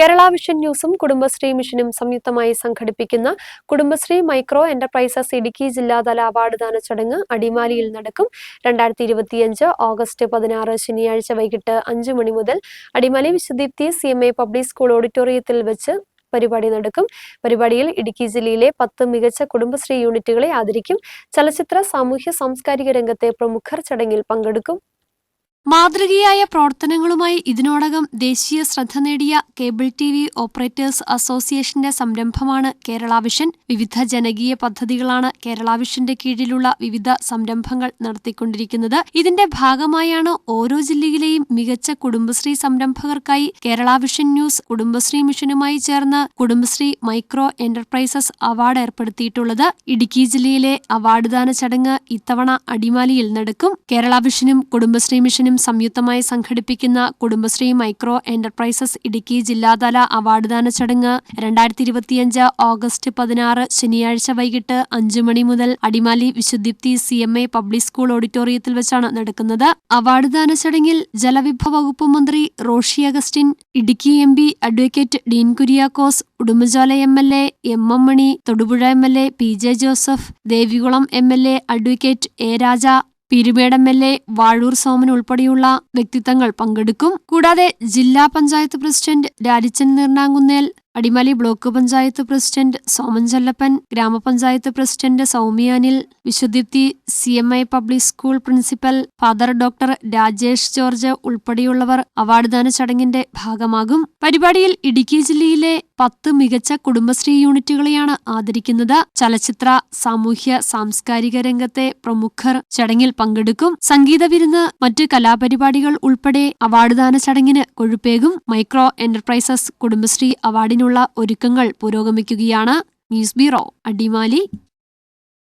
Kerala vision ന്യൂസും കുടുംബശ്രീ മിഷനും സംയുക്തമായി സംഘടിപ്പിക്കുന്ന കുടുംബശ്രീ മൈക്രോ എന്റർപ്രൈസസ് ഇടുക്കി ജില്ലാതല അവാർഡ് ദാന ചടങ്ങ് അടിമാലിയിൽ നടക്കും. രണ്ടായിരത്തി ഇരുപത്തിയഞ്ച് ഓഗസ്റ്റ് പതിനാറ് ശനിയാഴ്ച വൈകിട്ട് അഞ്ച് മണി മുതൽ Adimali Vishwadeepthi C M A public school ഓഡിറ്റോറിയത്തിൽ വെച്ച് പരിപാടി നടക്കും. പരിപാടിയിൽ ഇടുക്കി ജില്ലയിലെ പത്ത് മികച്ച കുടുംബശ്രീ യൂണിറ്റുകളെ ആദരിക്കും. ചലച്ചിത്ര സാമൂഹ്യ സാംസ്കാരിക രംഗത്തെ പ്രമുഖർ ചടങ്ങിൽ പങ്കെടുക്കും. മാതൃകയായ പ്രവർത്തനങ്ങളുമായി ഇതിനോടകം ദേശീയ ശ്രദ്ധ നേടിയ കേബിൾ ടി വി ഓപ്പറേറ്റേഴ്സ് അസോസിയേഷന്റെ സംരംഭമാണ് കേരള വിഷൻ. വിവിധ ജനകീയ പദ്ധതികളാണ് കേരള വിഷന്റെ കീഴിലുള്ള വിവിധ സംരംഭങ്ങൾ നടത്തിക്കൊണ്ടിരിക്കുന്നത്. ഇതിന്റെ ഭാഗമായാണ് ഓരോ ജില്ലയിലെയും മികച്ച കുടുംബശ്രീ സംരംഭകർക്കായി കേരള വിഷൻ ന്യൂസ് കുടുംബശ്രീ മിഷനുമായി ചേർന്ന് കുടുംബശ്രീ മൈക്രോ എന്റർപ്രൈസസ് അവാർഡ് ഏർപ്പെടുത്തിയിട്ടുള്ളത്. ഇടുക്കി ജില്ലയിലെ അവാർഡ് ദാന ചടങ്ങ് ഇത്തവണ അടിമാലിയിൽ നടക്കും. കേരള വിഷനും കുടുംബശ്രീ മിഷനും സംയുക്തമായി സംഘടിപ്പിക്കുന്ന കുടുംബശ്രീ മൈക്രോ എന്റർപ്രൈസസ് ഇടുക്കി ജില്ലാതല അവാർഡ്ദാന ചടങ്ങ് രണ്ടായിരത്തി ഇരുപത്തിയഞ്ച് ഓഗസ്റ്റ് പതിനാറ് ശനിയാഴ്ച വൈകിട്ട് അഞ്ചു മണി മുതൽ Adimali Vishuddhipthi C M A public school ഓഡിറ്റോറിയത്തിൽ വെച്ചാണ് നടക്കുന്നത്. അവാർഡ്ദാന ചടങ്ങിൽ ജലവിഭവ വകുപ്പ് മന്ത്രി Roshi Augustine Idukki M P advocate Dean Kuriakose Udumbanchola M L A M M Mani Thodupuzha M L A P J Joseph Devikulam M L A advocate A Raja Peermade M L A Vazhoor Soman ഉൾപ്പെടെയുള്ള വ്യക്തിത്വങ്ങൾ പങ്കെടുക്കും. കൂടാതെ ജില്ലാ panchayat president Rajichan Neernankunnel Adimali block panchayat president Soman Chellappan ഗ്രാമപഞ്ചായത്ത് president Soumyanil Vishuddhipthi C M I public school principal father doctor Rajesh George ഉൾപ്പെടെയുള്ളവർ award ദാന ചടങ്ങിന്റെ ഭാഗമാകും. പരിപാടിയിൽ ഇടുക്കി ജില്ലയിലെ പത്ത് മികച്ച കുടുംബശ്രീ യൂണിറ്റുകളെയാണ് ആദരിക്കുന്നത്. ചലച്ചിത്ര സാമൂഹ്യ സാംസ്കാരിക രംഗത്തെ പ്രമുഖർ ചടങ്ങിൽ പങ്കെടുക്കും. സംഗീത വിരുന്ന് മറ്റ് കലാപരിപാടികൾ ഉൾപ്പെടെ അവാർഡ് ദാന ചടങ്ങിന് കൊഴുപ്പേകും. മൈക്രോ എന്റർപ്രൈസസ് കുടുംബശ്രീ അവാർഡിനുള്ള ഒരുക്കങ്ങൾ പുരോഗമിക്കുകയാണ്. News bureau Adimali.